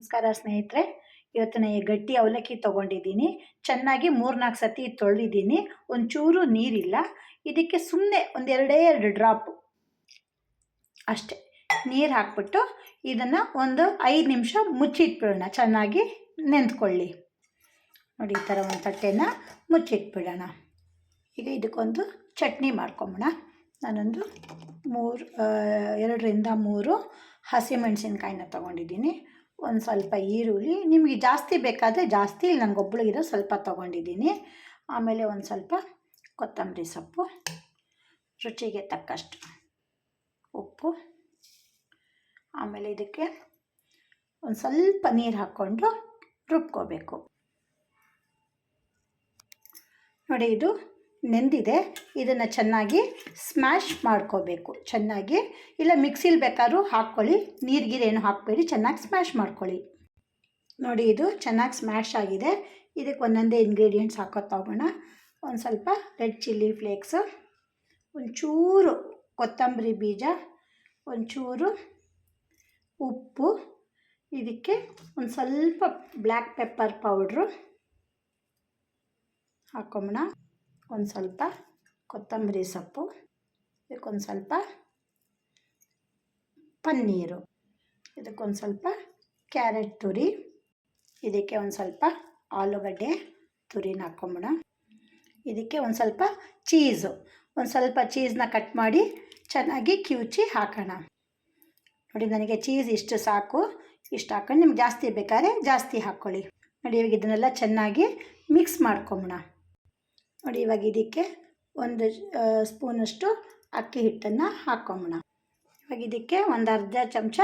ನಮಸ್ಕಾರ ಸ್ನೇಹಿತರೆ ಇವತ್ತು ಈ ಗಟ್ಟಿ ಅವಲಕ್ಕಿ ತೊಗೊಂಡಿದ್ದೀನಿ. ಚೆನ್ನಾಗಿ ಮೂರ್ನಾಲ್ಕು ಸತಿ ತೊಳೆದಿದ್ದೀನಿ. ಒಂಚೂರು ನೀರಿಲ್ಲ. ಇದಕ್ಕೆ ಸುಮ್ಮನೆ ಒಂದೆರಡೇ ಎರಡು ಡ್ರಾಪ್ ಅಷ್ಟೆ ನೀರು ಹಾಕ್ಬಿಟ್ಟು ಇದನ್ನು ಒಂದು ಐದು ನಿಮಿಷ ಮುಚ್ಚಿಟ್ಬಿಡೋಣ. ಚೆನ್ನಾಗಿ ನೆಂದ್ಕೊಳ್ಳಿ. ನೋಡಿ, ಈ ಥರ ಒಂದು ತಟ್ಟೆನ ಮುಚ್ಚಿಟ್ಬಿಡೋಣ. ಈಗ ಇದಕ್ಕೊಂದು ಚಟ್ನಿ ಮಾಡ್ಕೊಂಬೋಣ ನಾನೊಂದು ಮೂರು ಎರಡರಿಂದ ಮೂರು ಹಸಿಮೆಣಸಿನ್ಕಾಯಿನ ತೊಗೊಂಡಿದ್ದೀನಿ. ಒಂದು ಸ್ವಲ್ಪ ಈರುಳ್ಳಿ, ನಿಮಗೆ ಜಾಸ್ತಿ ಬೇಕಾದರೆ ಜಾಸ್ತಿ, ಇಲ್ಲಿ ಒಬ್ಬಳಿಗಿರೋ ಸ್ವಲ್ಪ ತೊಗೊಂಡಿದ್ದೀನಿ. ಆಮೇಲೆ ಒಂದು ಸ್ವಲ್ಪ ಕೊತ್ತಂಬರಿ ಸೊಪ್ಪು, ರುಚಿಗೆ ತಕ್ಕಷ್ಟು ಉಪ್ಪು. ಆಮೇಲೆ ಇದಕ್ಕೆ ಒಂದು ಸ್ವಲ್ಪ ನೀರು ಹಾಕ್ಕೊಂಡು ರುಬ್ಕೋಬೇಕು. ನೋಡಿ, ಇದು ನೆಂದಿದೆ, ಇದನ್ನು ಚೆನ್ನಾಗಿ ಸ್ಮ್ಯಾಶ್ ಮಾಡ್ಕೋಬೇಕು. ಚೆನ್ನಾಗಿ. ಇಲ್ಲ ಮಿಕ್ಸಿಲಿ ಬೇಕಾದ್ರೂ ಹಾಕ್ಕೊಳ್ಳಿ. ನೀರಿಗೀರೇನು ಹಾಕಬೇಡಿ. ಚೆನ್ನಾಗಿ ಸ್ಮ್ಯಾಶ್ ಮಾಡ್ಕೊಳ್ಳಿ. ನೋಡಿ, ಇದು ಚೆನ್ನಾಗಿ ಸ್ಮ್ಯಾಶ್ ಆಗಿದೆ. ಇದಕ್ಕೆ ಒಂದೊಂದೇ ಇಂಗ್ರೀಡಿಯೆಂಟ್ಸ್ ಹಾಕೋತಾ ಹೋಗೋಣ ಒಂದು ಸ್ವಲ್ಪ ರೆಡ್ ಚಿಲ್ಲಿ ಫ್ಲೇಕ್ಸು ಒಂಚೂರು ಕೊತ್ತಂಬರಿ ಬೀಜ, ಒಂಚೂರು ಉಪ್ಪು, ಇದಕ್ಕೆ ಒಂದು ಸ್ವಲ್ಪ ಬ್ಲ್ಯಾಕ್ ಪೆಪ್ಪರ್ ಪೌಡ್ರು ಹಾಕೊಂಬೋಣ ಒಂದು ಸ್ವಲ್ಪ ಕೊತ್ತಂಬರಿ ಸೊಪ್ಪು, ಇದಕ್ಕೊಂದು ಸ್ವಲ್ಪ ಪನ್ನೀರು, ಇದಕ್ಕೊಂದು ಸ್ವಲ್ಪ ಕ್ಯಾರೆಟ್ ತುರಿ, ಇದಕ್ಕೆ ಒಂದು ಸ್ವಲ್ಪ ಆಲೂಗಡ್ಡೆ ತುರಿನ ಹಾಕ್ಕೊಂಬಿಡ ಇದಕ್ಕೆ ಒಂದು ಸ್ವಲ್ಪ ಚೀಸು, ಒಂದು ಸ್ವಲ್ಪ ಚೀಸ್ನ ಕಟ್ ಮಾಡಿ ಚೆನ್ನಾಗಿ ಕಿವುಚಿ ಹಾಕೋಣ. ನೋಡಿ, ನನಗೆ ಚೀಸ್ ಇಷ್ಟು ಸಾಕು, ಇಷ್ಟು ಹಾಕೊಂಡು ನಿಮ್ಗೆ ಜಾಸ್ತಿ ಬೇಕಾದ್ರೆ ಜಾಸ್ತಿ ಹಾಕ್ಕೊಳ್ಳಿ. ನೋಡಿ, ಇವಾಗ ಇದನ್ನೆಲ್ಲ ಚೆನ್ನಾಗಿ ಮಿಕ್ಸ್ ಮಾಡ್ಕೊಂಬೋಣ ನೋಡಿ, ಇವಾಗ ಇದಕ್ಕೆ ಒಂದು ಸ್ಪೂನಷ್ಟು ಅಕ್ಕಿ ಹಿಟ್ಟನ್ನು ಹಾಕ್ಕೊಂಬೋಣ ಇವಾಗ ಇದಕ್ಕೆ ಒಂದು ಅರ್ಧ ಚಮಚ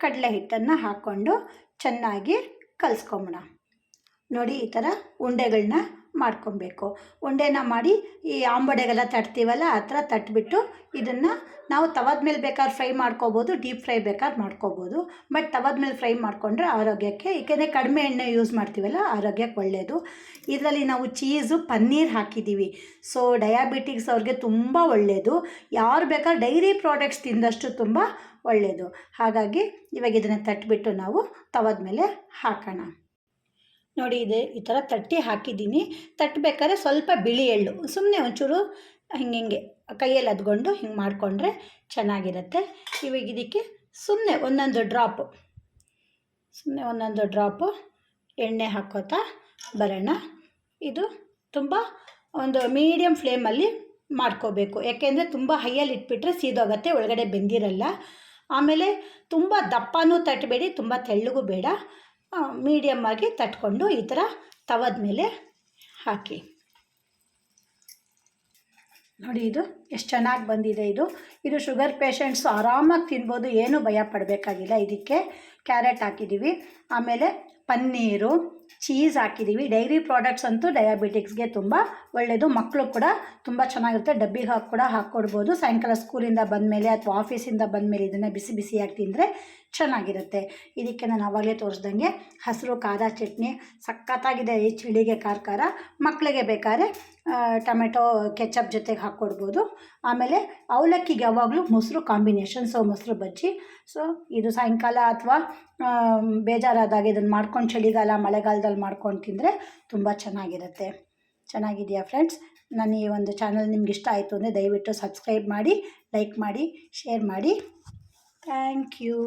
ಕಡಲೆ ಹಿಟ್ಟನ್ನು ಹಾಕ್ಕೊಂಡು ಚೆನ್ನಾಗಿ ಕಲಸ್ಕೊಂಬೋಣ ನೋಡಿ, ಈ ಥರ ಉಂಡೆಗಳನ್ನ ಮಾಡ್ಕೊಬೇಕು. ಉಂಡೆನ ಮಾಡಿ ಈ ಆಂಬಡೆಗೆಲ್ಲ ತಟ್ತೀವಲ್ಲ, ಆ ಥರ ತಟ್ಬಿಟ್ಟು ಇದನ್ನು ನಾವು ತವದ ಮೇಲೆ ಬೇಕಾದ್ರೆ ಫ್ರೈ ಮಾಡ್ಕೋಬೋದು, ಡೀಪ್ ಫ್ರೈ ಬೇಕಾದ್ರೆ ಮಾಡ್ಕೋಬೋದು. ಬಟ್ ತವದ ಮೇಲೆ ಫ್ರೈ ಮಾಡಿಕೊಂಡ್ರೆ ಆರೋಗ್ಯಕ್ಕೆ, ಏಕೆಂದರೆ ಕಡಿಮೆ ಎಣ್ಣೆ ಯೂಸ್ ಮಾಡ್ತೀವಲ್ಲ, ಆರೋಗ್ಯಕ್ಕೆ ಒಳ್ಳೆಯದು ಇದರಲ್ಲಿ ನಾವು ಚೀಸು, ಪನ್ನೀರ್ ಹಾಕಿದ್ದೀವಿ. ಸೊ, ಡಯಾಬಿಟಿಕ್ಸ್ ಅವ್ರಿಗೆ ತುಂಬ ಒಳ್ಳೆಯದು ಯಾರು ಬೇಕಾದ್ರೆ ಡೈರಿ ಪ್ರಾಡಕ್ಟ್ಸ್ ತಿಂದಷ್ಟು ತುಂಬ ಒಳ್ಳೆಯದು ಹಾಗಾಗಿ ಇವಾಗ ಇದನ್ನು ತಟ್ಬಿಟ್ಟು ನಾವು ತವದ ಮೇಲೆ ಹಾಕೋಣ. ನೋಡಿ ಇದೆ ಈ ಥರ ತಟ್ಟಿ ಹಾಕಿದ್ದೀನಿ. ತಟ್ಟಬೇಕಾದ್ರೆ ಸ್ವಲ್ಪ ಬಿಳಿ ಎಳ್ಳು. ಸುಮ್ಮನೆ ಒಂಚೂರು ಹಿಂಗೆ ಹಿಂಗೆ ಕೈಯಲ್ಲಿ ಅದ್ಕೊಂಡು ಹಿಂಗೆ ಮಾಡಿಕೊಂಡ್ರೆ ಚೆನ್ನಾಗಿರುತ್ತೆ. ಇವಾಗ ಇದಕ್ಕೆ ಸುಮ್ಮನೆ ಒಂದೊಂದು ಡ್ರಾಪು ಸುಮ್ಮನೆ ಒಂದೊಂದು ಡ್ರಾಪು ಎಣ್ಣೆ ಹಾಕೋತಾ ಬರೋಣ. ಇದು ತುಂಬ ಒಂದು ಮೀಡಿಯಮ್ ಫ್ಲೇಮಲ್ಲಿ ಮಾಡ್ಕೋಬೇಕು. ಯಾಕೆಂದರೆ ತುಂಬ ಹೈಯಲ್ಲಿ ಇಟ್ಬಿಟ್ರೆ ಸೀದೋಗತ್ತೆ, ಒಳಗಡೆ ಬೆಂದಿರಲ್ಲ. ಆಮೇಲೆ ತುಂಬ ದಪ್ಪನೂ ತಟ್ಟಬೇಡಿ, ತುಂಬ ತೆಳ್ಳಗೂ ಬೇಡ. ಮೀಡಿಯಮ್ಮಾಗಿ ತಟ್ಕೊಂಡು ಈ ಥರ ತವದ ಮೇಲೆ ಹಾಕಿ. ನೋಡಿ ಇದು ಎಷ್ಟು ಚೆನ್ನಾಗಿ ಬಂದಿದೆ ಇದು. ಇದು ಶುಗರ್ ಪೇಷಂಟ್ಸು ಆರಾಮಾಗಿ ತಿನ್ಬೋದು, ಏನೂ ಭಯ ಪಡಬೇಕಾಗಿಲ್ಲ. ಇದಕ್ಕೆ ಕ್ಯಾರೆಟ್ ಹಾಕಿದ್ದೀವಿ ಆಮೇಲೆ ಪನ್ನೀರು ಚೀಸ್ ಹಾಕಿದ್ದೀವಿ ಡೈರಿ ಪ್ರಾಡಕ್ಟ್ಸ್ ಅಂತೂ ಡಯಾಬಿಟಿಕ್ಸ್ಗೆ ತುಂಬ ಒಳ್ಳೆಯದು ಮಕ್ಕಳು ಕೂಡ ತುಂಬ ಚೆನ್ನಾಗಿರುತ್ತೆ. ಡಬ್ಬಿಗೆ ಹಾಕಿ, ಕೂಡ ಹಾಕ್ಕೊಡ್ಬೋದು. ಸಾಯಂಕಾಲ ಸ್ಕೂಲಿಂದ ಬಂದಮೇಲೆ ಅಥವಾ ಆಫೀಸಿಂದ ಬಂದಮೇಲೆ ಇದನ್ನು ಬಿಸಿ ಬಿಸಿಯಾಗಿ ತಿಂದರೆ ಚೆನ್ನಾಗಿರುತ್ತೆ. ಇದಕ್ಕೆ ನಾನು ಆವಾಗಲೇ ತೋರಿಸ್ದಂಗೆ ಹಸಿರು ಖಾರ ಚಟ್ನಿ, ಸಖತ್ತಾಗಿದೆ ಈ ಚಳಿಗೆ ಖಾರ ಖಾರ ಮಕ್ಕಳಿಗೆ ಬೇಕಾದ್ರೆ ಟೊಮೆಟೊ, ಕೆಚಪ್ ಜೊತೆಗೆ ಹಾಕ್ಕೊಡ್ಬೋದು. ಆಮೇಲೆ ಅವಲಕ್ಕಿಗೆ ಯಾವಾಗಲೂ ಮೊಸರು ಕಾಂಬಿನೇಷನ್, ಸೊ ಮೊಸರು ಬಜ್ಜಿ. ಸೊ ಇದು ಸಾಯಂಕಾಲ ಅಥವಾ ಬೇಜಾರಾದಾಗ ಇದನ್ನು ಮಾಡ್ಕೊಂಡು ಚಳಿಗಾಲ, ಮಳೆಗಾಲದಲ್ಲಿ ಮಾಡ್ಕೊಂಡು ತಿಂದರೆ ತುಂಬ ಚೆನ್ನಾಗಿರುತ್ತೆ. ಚೆನ್ನಾಗಿದೆಯಾ ಫ್ರೆಂಡ್ಸ್? ನಾನು ಈ ಒಂದು ಚಾನಲ್ ನಿಮ್ಗೆ ಇಷ್ಟ ಆಯಿತು ಅಂದರೆ ದಯವಿಟ್ಟು ಸಬ್ಸ್ಕ್ರೈಬ್ ಮಾಡಿ, ಲೈಕ್ ಮಾಡಿ, ಶೇರ್ ಮಾಡಿ. Thank you